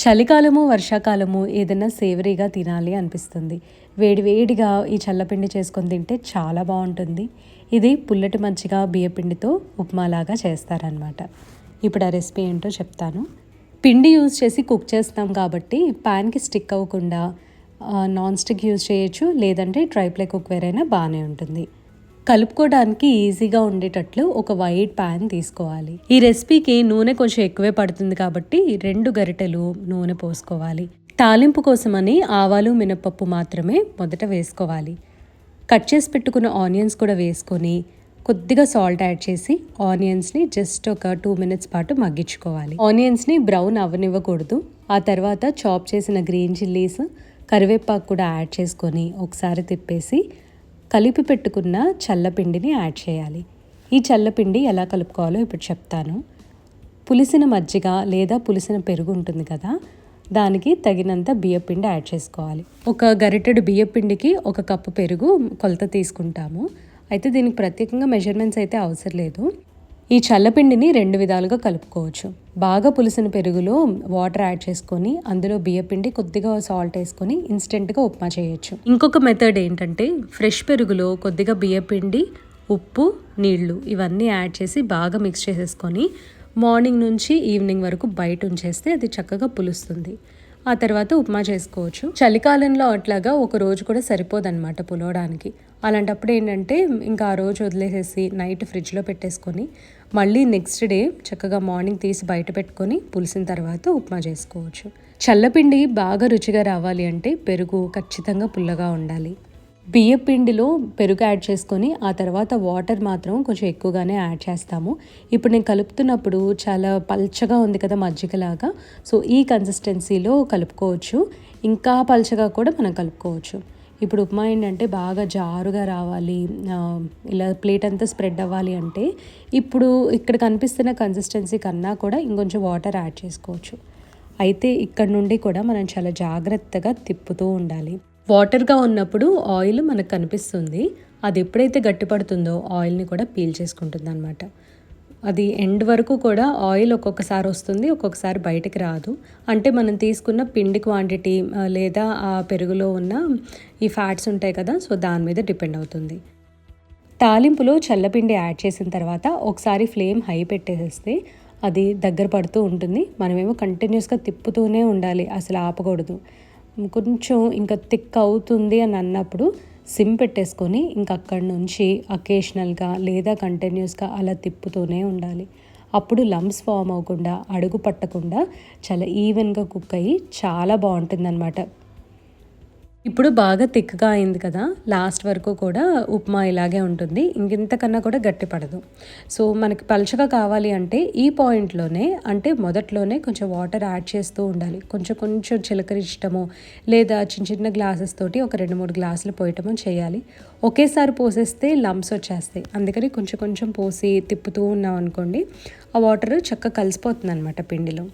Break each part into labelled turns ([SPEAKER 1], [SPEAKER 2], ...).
[SPEAKER 1] చలికాలము వర్షాకాలము ఏదైనా సేవరీగా తినాలి అనిపిస్తుంది. వేడివేడిగా ఈ చల్లపిండి చేసుకొని తింటే చాలా బాగుంటుంది. ఇది పుల్లటి మజ్జిగ బియ్యపిండితో ఉప్మాలాగా చేస్తారనమాట ఇప్పుడు ఆ రెసిపీ ఏంటో చెప్తాను. పిండి యూజ్ చేసి కుక్ చేస్తాం కాబట్టి ప్యాన్కి స్టిక్ అవ్వకుండా నాన్ స్టిక్ యూజ్ చేయొచ్చు. లేదంటే డ్రై ప్లే కుక్వేర్ అయినా బాగానే ఉంటుంది. కలుపుకోవడానికి ఈజీగా ఉండేటట్లు ఒక వైట్ ప్యాన్ తీసుకోవాలి. ఈ రెసిపీకి నూనె కొంచెం ఎక్కువే పడుతుంది కాబట్టి రెండు గరిటెలు నూనె పోసుకోవాలి. తాలింపు కోసమని ఆవాలు మినపప్పు మాత్రమే మొదట వేసుకోవాలి. కట్ చేసి పెట్టుకున్న ఆనియన్స్ కూడా వేసుకొని కొద్దిగా సాల్ట్ యాడ్ చేసి ఆనియన్స్ని జస్ట్ ఒక టూ మినిట్స్ పాటు మగ్గించుకోవాలి. ఆనియన్స్ని బ్రౌన్ అవ్వనివ్వకూడదు ఆ తర్వాత చాప్ చేసిన గ్రీన్ చిల్లీస్ కరివేపాకు కూడా యాడ్ చేసుకొని ఒకసారి తిప్పేసి కలిపి పెట్టుకున్న చల్లపిండిని యాడ్ చేయాలి. ఈ చల్లపిండి ఎలా కలుపుకోవాలో ఇప్పుడు చెప్తాను. పులిసిన మజ్జిగ లేదా పులిసిన పెరుగు ఉంటుంది కదా దానికి తగినంత బియ్యపిండి యాడ్ చేసుకోవాలి. ఒక గరిటెడు బియ్యపిండికి ఒక కప్పు పెరుగు కొలత తీసుకుంటాము. అయితే దీనికి ప్రత్యేకంగా మెజర్మెంట్స్ అయితే అవసరం లేదు. ఈ చల్లపిండిని రెండు విధాలుగా కలుపుకోవచ్చు. బాగా పులిసిన పెరుగులో వాటర్ యాడ్ చేసుకొని అందులో బియ్యపిండి కొద్దిగా సాల్ట్ వేసుకొని ఇన్స్టెంట్గా ఉప్మా చేయొచ్చు. ఇంకొక మెథడ్ ఏంటంటే ఫ్రెష్ పెరుగులో కొద్దిగా బియ్యపిండి ఉప్పు నీళ్ళు ఇవన్నీ యాడ్ చేసి బాగా మిక్స్ చేసేసుకొని మార్నింగ్ నుంచి ఈవినింగ్ వరకు బయట ఉంచేస్తే అది చక్కగా పులుస్తుంది. ఆ తర్వాత ఉప్మా చేసుకోవచ్చు. చలికాలంలో అట్లాగా ఒక రోజు కూడా సరిపోదన్నమాట పులవడానికి. అలాంటప్పుడు ఏంటంటే ఇంకా ఆ రోజు వదిలేసేసి నైట్ ఫ్రిడ్జ్లో పెట్టేసుకొని మళ్ళీ నెక్స్ట్ డే చక్కగా మార్నింగ్ తీసి బయట పెట్టుకొని పులిసిన తర్వాత ఉప్మా చేసుకోవచ్చు. చల్లపిండి బాగా రుచిగా రావాలి అంటే పెరుగు ఖచ్చితంగా పుల్లగా ఉండాలి. బియ్యం పిండిలో పెరుగు యాడ్ చేసుకొని ఆ తర్వాత వాటర్ మాత్రం కొంచెం ఎక్కువగానే యాడ్ చేస్తాము. ఇప్పుడు నేను కలుపుతున్నప్పుడు చాలా పల్చగా ఉంది కదా మజ్జిగలాగా సో ఈ కన్సిస్టెన్సీలో కలుపుకోవచ్చు. ఇంకా పల్చగా కూడా మనం కలుపుకోవచ్చు. ఇప్పుడు ఉప్మా ఏంటంటే బాగా జారుగా రావాలి ఇలా ప్లేట్ అంతా స్ప్రెడ్ అవ్వాలి అంటే ఇప్పుడు ఇక్కడ కనిపిస్తున్న కన్సిస్టెన్సీ కన్నా కూడా ఇంకొంచెం వాటర్ యాడ్ చేసుకోవచ్చు. అయితే ఇక్కడ నుండి కూడా మనం చాలా జాగ్రత్తగా తిప్పుతూ ఉండాలి. వాటర్గా ఉన్నప్పుడు ఆయిల్ మనకు కనిపిస్తుంది. అది ఎప్పుడైతే గట్టిపడుతుందో ఆయిల్ని కూడా పీల్ చేసుకుంటుంది అనమాట అది ఎండ్ వరకు కూడా ఆయిల్ ఒక్కొక్కసారి వస్తుంది ఒక్కొక్కసారి బయటకు రాదు. అంటే మనం తీసుకున్న పిండి క్వాంటిటీ లేదా ఆ పెరుగులో ఉన్న ఈ ఫ్యాట్స్ ఉంటాయి కదా సో దాని మీద డిపెండ్ అవుతుంది. తాలింపులో చల్లపిండి యాడ్ చేసిన తర్వాత ఒకసారి ఫ్లేమ్ హై పెట్టేసేస్తే అది దగ్గర పడుతూ ఉంటుంది. మనమేమో కంటిన్యూస్గా తిప్పుతూనే ఉండాలి అసలు ఆపకూడదు. కొంచెం ఇంకా థిక్ అవుతుంది అని అన్నప్పుడు సిమ్ పెట్టేసుకొని ఇంక అక్కడి నుంచి అకేషనల్గా లేదా కంటిన్యూస్గా అలా తిప్పుతూనే ఉండాలి. అప్పుడు లమ్స్ ఫామ్ అవ్వకుండా అడుగు పట్టకుండా చాలా ఈవెన్గా కుక్ అయ్యి చాలా బాగుంటుందన్నమాట. ఇప్పుడు బాగా థిక్గా అయింది కదా లాస్ట్ వరకు కూడా ఉప్మా ఇలాగే ఉంటుంది. ఇంకెంతకన్నా కూడా గట్టి పడదు. సో మనకి పలుచగా కావాలి అంటే ఈ పాయింట్లోనే అంటే మొదట్లోనే కొంచెం వాటర్ యాడ్ చేస్తూ ఉండాలి. కొంచెం కొంచెం చిలకరించడము లేదా చిన్న చిన్న గ్లాసెస్ తోటి ఒక రెండు మూడు గ్లాసులు పోయటము చేయాలి. ఒకేసారి పోసేస్తే లంప్స్ వచ్చేస్తాయి. అందుకని కొంచెం కొంచెం పోసి తిప్పుతూ ఉన్నాం అనుకోండి ఆ వాటర్ చక్కగా కలిసిపోతుంది అనమాట పిండిలో.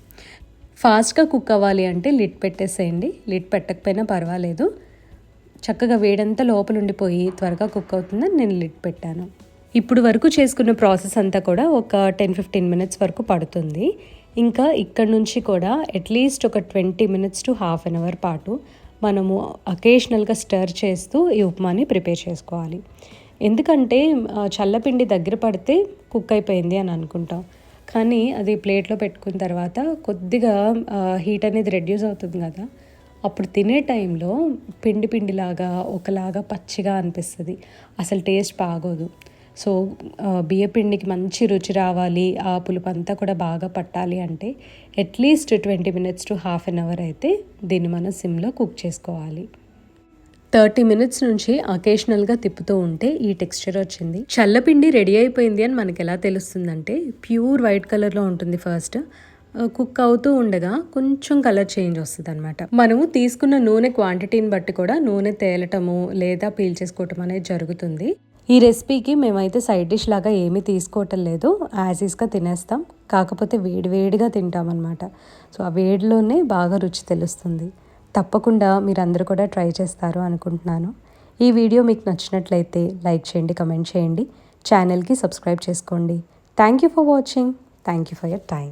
[SPEAKER 1] ఫాస్ట్గా కుక్ అవ్వాలి అంటే లిడ్ పెట్టేసేయండి. లిడ్ పెట్టకపోయినా పర్వాలేదు. చక్కగా వేడంతా లోపల ఉండిపోయి త్వరగా కుక్ అవుతుందని నేను లిడ్ పెట్టాను. ఇప్పుడు వరకు చేసుకున్న ప్రాసెస్ అంతా కూడా ఒక టెన్ ఫిఫ్టీన్ మినిట్స్ వరకు పడుతుంది. ఇంకా ఇక్కడ నుంచి కూడా అట్లీస్ట్ ఒక twenty minutes to half an hour పాటు మనము అకేషనల్గా స్టర్ చేస్తూ ఈ ఉప్మాని ప్రిపేర్ చేసుకోవాలి. ఎందుకంటే చల్లపిండి దగ్గర పడితే కుక్ అయిపోయింది అని అనుకుంటాం. కానీ అది ప్లేట్లో పెట్టుకున్న తర్వాత కొద్దిగా హీట్ అనేది రెడ్యూస్ అవుతుంది కదా. అప్పుడు తినే టైంలో పిండి పిండిలాగా ఒకలాగా పచ్చిగా అనిపిస్తుంది. అసలు టేస్ట్ బాగోదు. సో బియ్యపిండికి మంచి రుచి రావాలి ఆ పులుపు అంతా కూడా బాగా పట్టాలి అంటే at least twenty minutes to half an hour అయితే దీన్ని మనం సిమ్లో కుక్ చేసుకోవాలి. థర్టీ మినిట్స్ నుంచి అకేషనల్గా తిప్పుతూ ఉంటే ఈ టెక్స్చర్ వచ్చింది. చల్లపిండి రెడీ అయిపోయింది అని మనకి ఎలా తెలుస్తుందంటే ప్యూర్ వైట్ కలర్లో ఉంటుంది ఫస్ట్. కుక్ అవుతూ ఉండగా కొంచెం కలర్ చేంజ్ వస్తుంది అనమాట మనము తీసుకున్న నూనె క్వాంటిటీని బట్టి కూడా నూనె తేలటము లేదా పీల్ చేసుకోవటం అనేది జరుగుతుంది. ఈ రెసిపీకి మేమైతే సైడ్ డిష్ లాగా ఏమీ తీసుకోవటం లేదు. యాజీస్గా ఈస్గా తినేస్తాం. కాకపోతే వేడివేడిగా తింటామన్నమాట. సో ఆ వేడిలోనే బాగా రుచి తెలుస్తుంది. తప్పకుండా మీరందరూ కూడా ట్రై చేస్తారు అనుకుంటున్నాను. ఈ వీడియో మీకు నచ్చినట్లయితే లైక్ చేయండి కమెంట్ చేయండి. ఛానల్కి సబ్స్క్రైబ్ చేసుకోండి. Thank you for watching. Thank you for your time.